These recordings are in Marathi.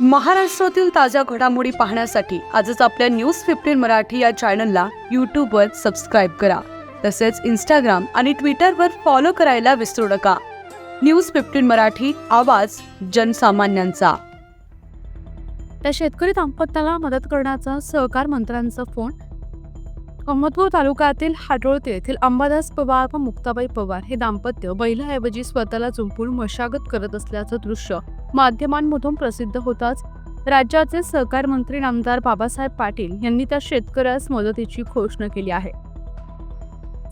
महाराष्ट्रातील ताज्या घडामोडी पाहण्यासाठी आजच आपल्या न्यूज फिफ्टीन मराठी या चॅनलला यूट्यूबवर सबस्क्राईब करा. तसेच इंस्टाग्राम आणि ट्विटरवर फॉलो करायला विसरू नका. न्यूज फिफ्टीन मराठी आवाज जनसामान्यांचा. त्या शेतकरी दाम्पत्याला मदत करण्याचा सहकार मंत्र्यांचा फोन. अहमदपूर तालुक्यातील हाडोळते येथील अंबादास पवार व मुक्ताबाई पवार हे दाम्पत्य बैलाऐवजी स्वतःला झुंपून मशागत करत असल्याचं दृश्य. माध्यमांमधून प्रसिद्ध होताच. राज्याचे सहकार मंत्री नामदार बाबासाहेब पाटील यांनी त्या शेतकऱ्यास मदतीची घोषणा केली आहे.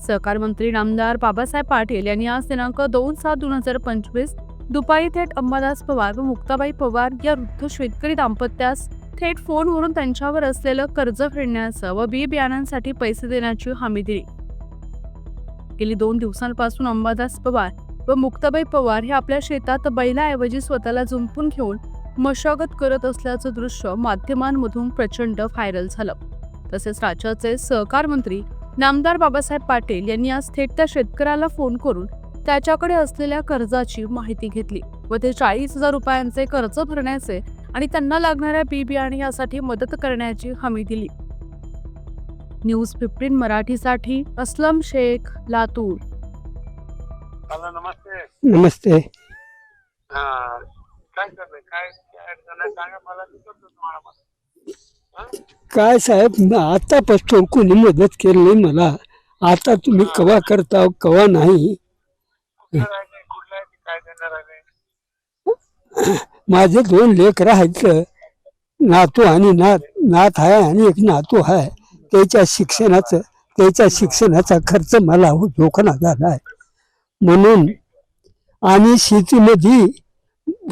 सहकार मंत्री नामदार बाबासाहेब पाटील यांनी आज दिनांक दोन सात दोन हजार पंचवीस दुपारी थेट अंबादास पवार व मुक्ताबाई पवार या वृद्ध शेतकरी दाम्पत्यास थेट फोनवरून त्यांच्यावर असलेलं कर्ज फेडण्याचं व बी बियाणांसाठी पैसे देण्याची हमी दिली. गेली दोन दिवसांपासून अंबादास पवार व मुक्ताबाई पवार हे आपल्या शेतात बैलाऐवजी स्वतःला जुंपून घेऊन मशागत करत असल्याचं दृश्य माध्यमांमधून प्रचंड व्हायरल झालं. तसेच राज्याचे सहकार मंत्री नामदार बाबासाहेब पाटील यांनी आज थेट त्या शेतकऱ्याला फोन करून त्याच्याकडे असलेल्या कर्जाची माहिती घेतली व ते चाळीस हजार रुपयांचे कर्ज भरण्याचे आणि त्यांना लागणाऱ्या बी बियाणे यासाठी मदत करण्याची हमी दिली. न्यूज फिफ्टीन मराठीसाठी अस्लम शेख लातूर. हॅलो नमस्ते नमस्ते हा काय करतोय काय काय अडचण आहे सांगा मला मी करतो तुम्हाला मदत. हा? काय साहेब आतापासून कोणी मदत केली नाही मला? आता तुम्ही कवा करता कवा नाही? कुठलं राहिले कुठलं आहे? ते काय देणार आहे? माझे दोन लेकर आहेत. नातू आणि नात नात आहे आणि एक नातू आहे. त्याच्या शिक्षणाचं त्याच्या शिक्षणाचा खर्च मला जोखना झाला आहे म्हणून आणि शेतीमध्ये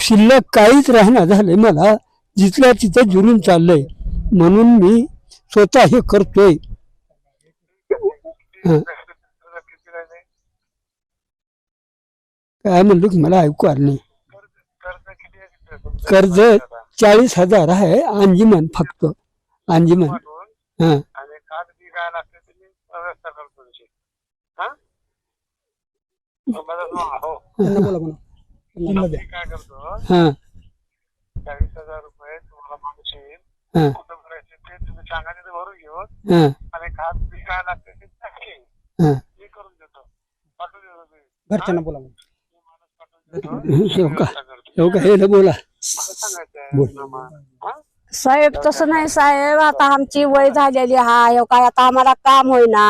शिल्लक काहीच राहणार झालंय. मला जिथल्या तिथं जुरून चाललंय. म्हणून मी स्वतः हे करतोय. हं. काय म्हणलो की मला ऐकू आलं नाही. कर्ज चाळीस हजार आहे अंजिमन फक्त. अंजिमन. हा. आणि काय लागते ते मी व्यवस्था करतो हा? व्हा, हो मी काय करतो? हा. चाळीस हजार रुपये तुम्हाला हा. कुठं भरायचे ते तुम्ही सांगा तिथे भरून घेऊन हा. आणि बी काय लागते ते. हा. मी करून देतो. पाठवून देतो घरच्यांना बोला मग. मी माणूस पाठवून देतो. शेव का? व्यवस्था करतो. शेव का? हे बोला. मला सांगायचं बोल. आहे मामा. हा? साहेब तसं नाही साहेब. आता आमची वय झालेली हाय काय आता आम्हाला काम होईना.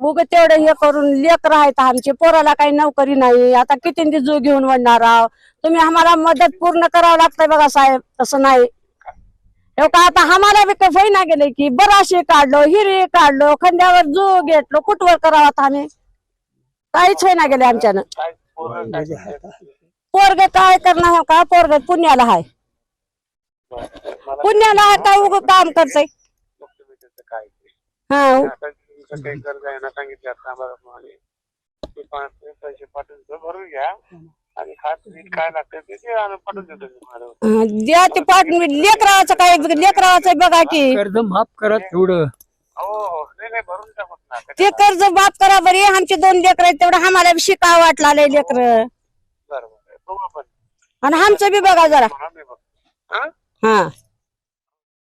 उग तेवढं हे करून लेकर आहेत आमची. पोराला काही नोकरी नाही. आता किती जीव घेऊन वळणार आहो? तुम्ही आम्हाला मदत पूर्ण करावं लागतंय बघा साहेब. तसं नाही. हे का? आता आम्हाला बी काही होईना गेले की बराशे काढलो हिरी काढलो खंड्यावर जो घेतलो कुठवर करावं आता आम्ही? काहीच होईना गेले आमच्यानं? पोरग काय करणार हो का? पोरग पुण्याला हाय पुण्याला का उग काम करतय. काय ते. हा. आता तुमचं काही कर्ज आहे ना सांगितलं आता पैसे पाठवून भरून घ्या. आणि काय लागतं ते पाठवून देतो द्या ते पाठ लेकराचं काय लेकराचं बघा की. कर्ज माफ करा तेवढं. हो हो नाही नाही भरून टाकत ना. ते कर्ज बाप करा बरी. आमचे दोन लेकर आहेत तेवढं आम्हाला बी शिकावं वाटला लेकर. बरोबर आणि आमचं बी बघा जरा. म्हणा मी बघ हा हा